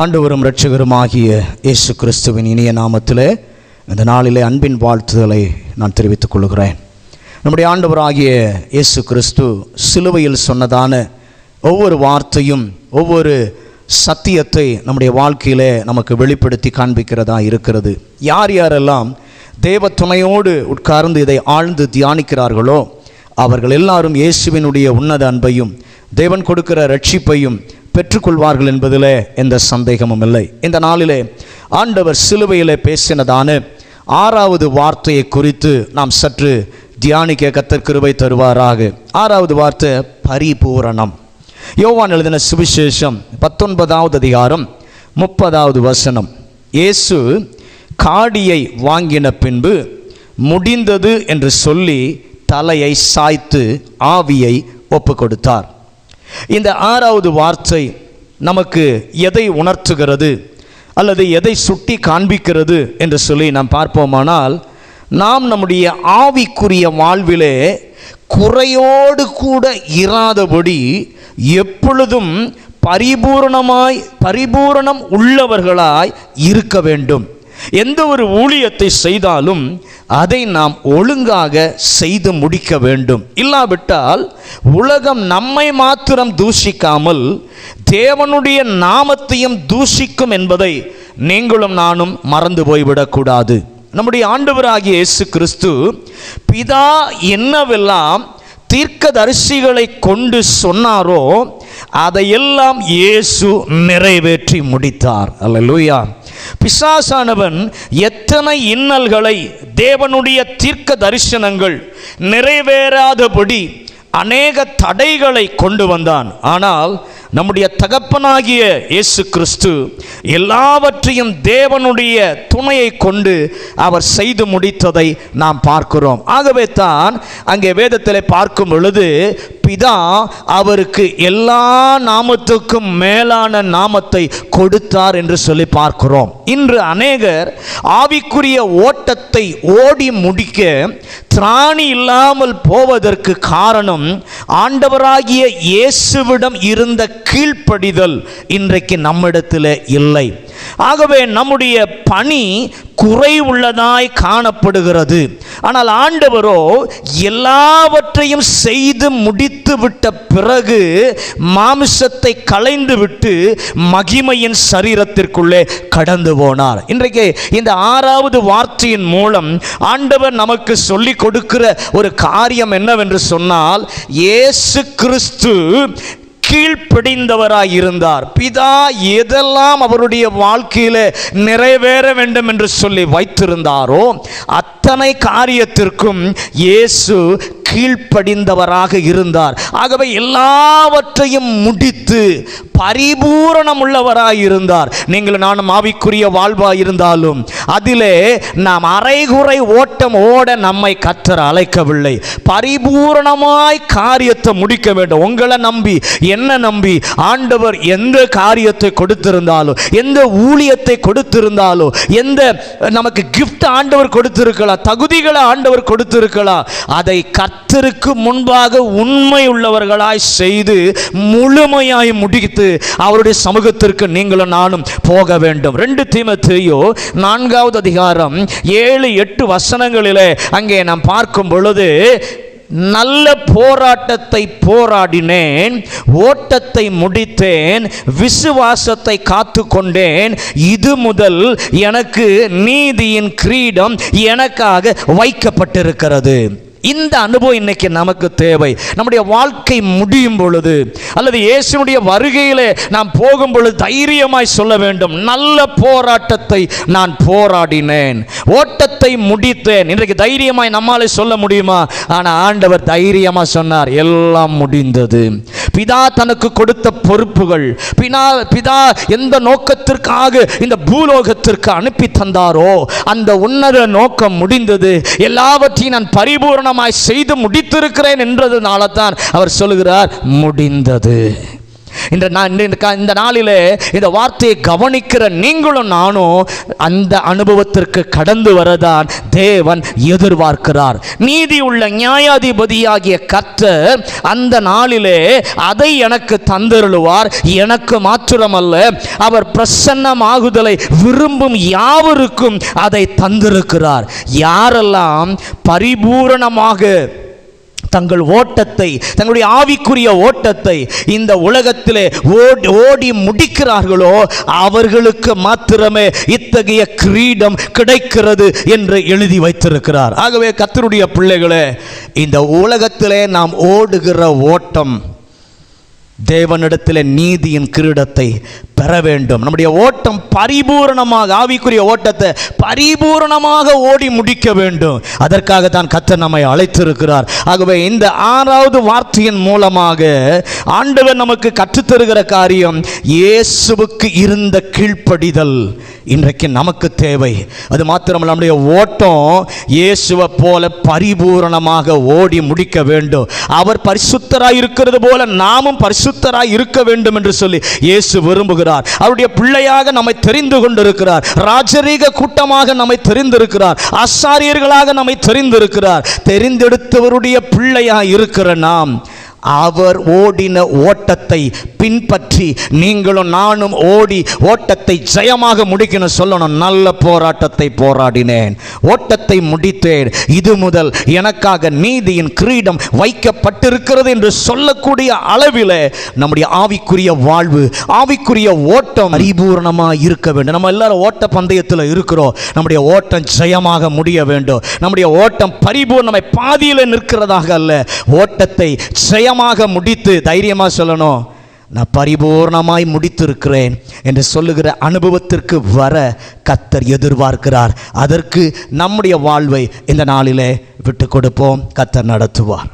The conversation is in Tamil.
ஆண்டவரும் இரட்சகருமாகிய இயேசு கிறிஸ்துவின் இனிய நாமத்திலே இந்த நாளிலே அன்பின் வாழ்த்துதலை நான் தெரிவித்துக் கொள்கிறேன். நம்முடைய ஆண்டவராகிய இயேசு கிறிஸ்து சிலுவையில் சொன்னதான ஒவ்வொரு வார்த்தையும் ஒவ்வொரு சத்தியத்தை நம்முடைய வாழ்க்கையிலே நமக்கு வெளிப்படுத்தி காண்பிக்கிறதா இருக்கிறது. யார் யாரெல்லாம் தேவ துணையோடு உட்கார்ந்து இதை ஆழ்ந்து தியானிக்கிறார்களோ அவர்கள் எல்லாரும் இயேசுவினுடைய உன்னத அன்பையும் தேவன் கொடுக்கிற ரட்சிப்பையும் பெற்றுக்கொள்வார்கள் என்பதில் எந்த சந்தேகமும் இல்லை. இந்த நாளிலே ஆண்டவர் சிலுவையிலே பேசினதான ஆறாவது வார்த்தையை குறித்து நாம் சற்று தியானிக்க கத்தற்கிருபை தருவாராக. ஆறாவது வார்த்தை பரிபூரணம். யோவான் எழுதின சுவிசேஷம் பத்தொன்பதாவது அதிகாரம் முப்பதாவது வசனம். இயேசு காடியை வாங்கின பின்பு முடிந்தது என்று சொல்லி தலையை சாய்த்து ஆவியை ஒப்பு கொடுத்தார் இந்த ஆறாவது வார்த்தை நமக்கு எதை உணர்த்துகிறது அல்லது எதை சுட்டி காண்பிக்கிறது என்று சொல்லி நாம் பார்ப்போமானால் நாம் நம்முடைய ஆவிக்குரிய வாழ்விலே குறையோடு கூட இராதபடி எப்பொழுதும் பரிபூரணமாய் பரிபூரணம் உள்ளவர்களாய் இருக்க வேண்டும். எந்த ஒரு ஊழியத்தை செய்தாலும் அதை நாம் ஒழுங்காக செய்து முடிக்க வேண்டும். இல்லாவிட்டால் உலகம் நம்மை மாத்திரம் தூஷிக்காமல் தேவனுடைய நாமத்தையும் தூஷிக்கும் என்பதை நீங்களும் நானும் மறந்து போய்விடக்கூடாது. நம்முடைய ஆண்டவராகிய இயேசு கிறிஸ்து பிதா என்னவெல்லாம் தீர்க்கதரிசிகளை கொண்டு சொன்னாரோ அதையெல்லாம் இயேசு நிறைவேற்றி முடித்தார். அல்ல லூயா பிசாசானவன் எத்தனை இன்னல்களை தேவனுடைய தீர்க்க தரிசனங்கள் நிறைவேறாதபடி அநேக தடைகளை கொண்டு வந்தான். ஆனால் நம்முடைய தகப்பனாகிய இயேசு கிறிஸ்து எல்லாவற்றையும் தேவனுடைய துணையை கொண்டு அவர் செய்து முடித்ததை நாம் பார்க்கிறோம். ஆகவே தான் அங்கே வேதத்தில் பார்க்கும் பொழுது பிதா அவருக்கு எல்லா நாமத்துக்கும் மேலான நாமத்தை கொடுத்தார் என்று சொல்லி பார்க்கிறோம். இன்று அநேகர் ஆவிக்குரிய ஓட்டத்தை ஓடி முடிக்க திராணி இல்லாமல் போவதற்கு காரணம் ஆண்டவராகிய இயேசுவிடம் இருந்த கீழ்ப்படிதல் இன்றைக்கு நம்மிடத்தில் இல்லை. ஆகவே நம்முடைய பணி குறைவுள்ளதாய் காணப்படுகிறது. ஆனால் ஆண்டவரோ எல்லாவற்றையும் செய்து முடித்து விட்ட பிறகு மாமிசத்தை களைந்து விட்டு மகிமையின் சரீரத்திற்குள்ளே கடந்து போனார். இன்றைக்கு இந்த ஆறாவது வார்த்தையின் மூலம் ஆண்டவர் நமக்கு சொல்லிக் கொடுக்கிற ஒரு காரியம் என்னவென்று சொன்னால் இயேசு கிறிஸ்து கீழ்ப்பிடிந்தவராய் இருந்தார் பிதா எதெல்லாம் அவருடைய வாழ்க்கையில நிறைவேற வேண்டும் என்று சொல்லி வைத்திருந்தாரோ அத்தனை காரியத்திற்கும் இயேசு கீழ்ப்படிந்தவராக இருந்தார். ஆகவே எல்லாவற்றையும் முடித்து பரிபூரணம் உள்ளவராக இருந்தார் நீங்கள் நானும் ஆவிக்குரிய வாழ்வாக இருந்தாலும் அதிலே நாம் அரைகுறை ஓட்டம் ஓட நம்மை கத்தர் அழைக்கவில்லை. பரிபூரணமாய் காரியத்தை முடிக்க வேண்டும். உங்களை நம்பி என்ன நம்பி ஆண்டவர் எந்த காரியத்தை கொடுத்திருந்தாலும் எந்த ஊழியத்தை கொடுத்திருந்தாலும் எந்த நமக்கு கிஃப்ட் ஆண்டவர் கொடுத்திருக்கலாம் தகுதிகளை ஆண்டவர் கொடுத்திருக்கலாம் அதை கத்தருக்கு முன்பாக உண்மை உள்ளவர்களாய் செய்து முழுமையாய் முடித்து அவருடைய சமூகத்திற்கு நீங்களும் நானும் போக வேண்டும். ரெண்டு தீமத்தையோ நான்காவது அதிகாரம் ஏழு எட்டு வசனங்களிலே அங்கே நாம் பார்க்கும் பொழுது நல்ல போராட்டத்தை போராடினேன் ஓட்டத்தை முடித்தேன் விசுவாசத்தை காத்து கொண்டேன் இது முதல் எனக்கு நீதியின் கிரீடம் எனக்காக வைக்கப்பட்டிருக்கிறது. இந்த அனுபவம் இன்னைக்கு நமக்கு தேவை. நம்முடைய வாழ்க்கை முடியும் பொழுது அல்லது இயேசுனுடைய வருகையில் நாம் போகும் பொழுது தைரியமாய் சொல்ல வேண்டும். நல்ல போராட்டத்தை நான் போராடினேன். ஓட்டத்தை முடித்தேன். இன்றைக்கு தைரியமாய் நம்மாலே சொல்ல முடியுமா? ஆனால் ஆண்டவர் தைரியமாக சொன்னார் எல்லாம் முடிந்தது. பிதா தனக்கு கொடுத்த பொறுப்புகள் பினா பிதா எந்த நோக்கத்திற்காக இந்த பூலோகத்திற்கு அனுப்பி தந்தாரோ அந்த உன்னத நோக்கம் முடிந்தது. எல்லாவற்றையும் நான் பரிபூரணமாய் செய்து முடித்திருக்கிறேன் என்றதுனால தான் அவர் சொல்லுகிறார் முடிந்தது. இந்த நான் இந்த- இந்த இந்த நாளிலே இந்த வார்த்தையை கவனிக்கிற நீங்களும் நானும் அந்த அனுபவத்திற்கு கடந்து வரதான் தேவன் எதிர்பார்க்கிறார். நீதி உள்ள நியாயாதிபதியாகிய கர்த்தர் அந்த நாளிலே அதை எனக்கு தந்தருளுவார். எனக்கு மாத்திரமல்ல அவர் பிரசன்னமாகுதலை விரும்பும் யாவருக்கும் அதை தந்திருக்கிறார். யாரெல்லாம் பரிபூரணமாக தங்கள் ஓட்டத்தை தங்களுடைய ஆவிக்குரிய ஓட்டத்தை இந்த உலகத்திலே ஓடி ஓடி முடிக்கிறார்களோ அவர்களுக்கு மாத்திரமே இத்தகைய கிரீடம் கிடைக்கிறது என்று எழுதி வைத்திருக்கிறார். ஆகவே கத்தருடைய பிள்ளைகளே இந்த உலகத்திலே நாம் ஓடுகிற ஓட்டம் தேவனிடத்தில் நீதியின் கிரீடத்தை பெற வேண்டும். நம்முடைய ஓட்டம் பரிபூரணமாக ஆவிக்குரிய ஓட்டத்தை பரிபூரணமாக ஓடி முடிக்க வேண்டும். அதற்காக தான் கத்தர் நம்மை அழைத்திருக்கிறார். ஆகவே இந்த ஆறாவது வார்த்தையின் மூலமாக ஆண்டவர் நமக்கு கற்றுத்தருகிற காரியம் இயேசுவுக்கு இருந்த கீழ்ப்படிதல் இன்றைக்கு நமக்கு தேவை. அது மாத்திரமல்ல நம்முடைய ஓட்டம் இயேசுவை போல பரிபூரணமாக ஓடி முடிக்க வேண்டும். அவர் பரிசுத்தராக இருக்கிறது போல நாமும் பரிசுத்தராய் இருக்க வேண்டும் என்று சொல்லி இயேசு விரும்புகிறார். அவருடைய பிள்ளையாக நம்மை தெரிந்து கொண்டிருக்கிறார். ராஜரீக கூட்டமாக நம்மை தெரிந்திருக்கிறார். ஆசாரியர்களாக நம்மை தெரிந்திருக்கிறார். தெரிந்தெடுத்தவருடைய பிள்ளையாய் இருக்கிற நாம் அவர் ஓடின ஓட்டத்தை பின்பற்றி நீங்களும் நானும் ஓடி ஓட்டத்தை ஜெயமாக முடிக்கணும் சொல்லணும். நல்ல போராட்டத்தை போராடினேன். ஓட்டத்தை முடித்தேன். இது முதல் எனக்காக நீதியின் கிரீடம் வைக்கப்பட்டிருக்கிறது என்று சொல்லக்கூடிய அளவில் நம்முடைய ஆவிக்குரிய வாழ்வு ஆவிக்குரிய ஓட்டம் பரிபூர்ணமாக இருக்க வேண்டும். நம்ம எல்லாரும் ஓட்ட பந்தயத்தில் இருக்கிறோம். நம்முடைய ஓட்டம் ஜெயமாக முடிய வேண்டும். நம்முடைய ஓட்டம் பரிபூர்ணமை பாதியில் நிற்கிறதாக அல்ல. ஓட்டத்தை ஜெயமாக முடித்து தைரியமாக சொல்லணும். நான் பரிபூர்ணமாய் முடித்திருக்கிறேன் என்று சொல்லுகிற அனுபவத்திற்கு வர கத்தர் எதிர்பார்க்கிறார். அதற்கு நம்முடைய வாழ்வை இந்த நாளிலே விட்டு கொடுப்போம். கத்தர் நடத்துவார்.